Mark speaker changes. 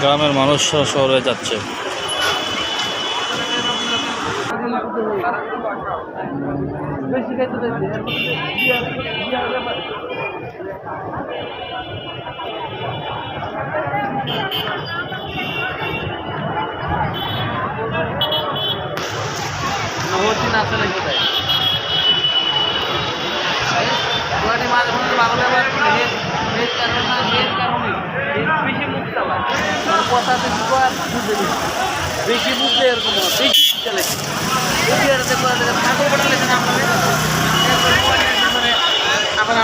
Speaker 1: গ্রামের মানুষ শহরে যাচ্ছে।
Speaker 2: আসলে কোথায় গুয়াহাটি মাঝে কথাতে বুঝব আর বুঝবে বেশি বুঝলে এরকম বেশি বুঝতে লেখে। বুঝতে করে ঠাকুর পড়া মানে আমরা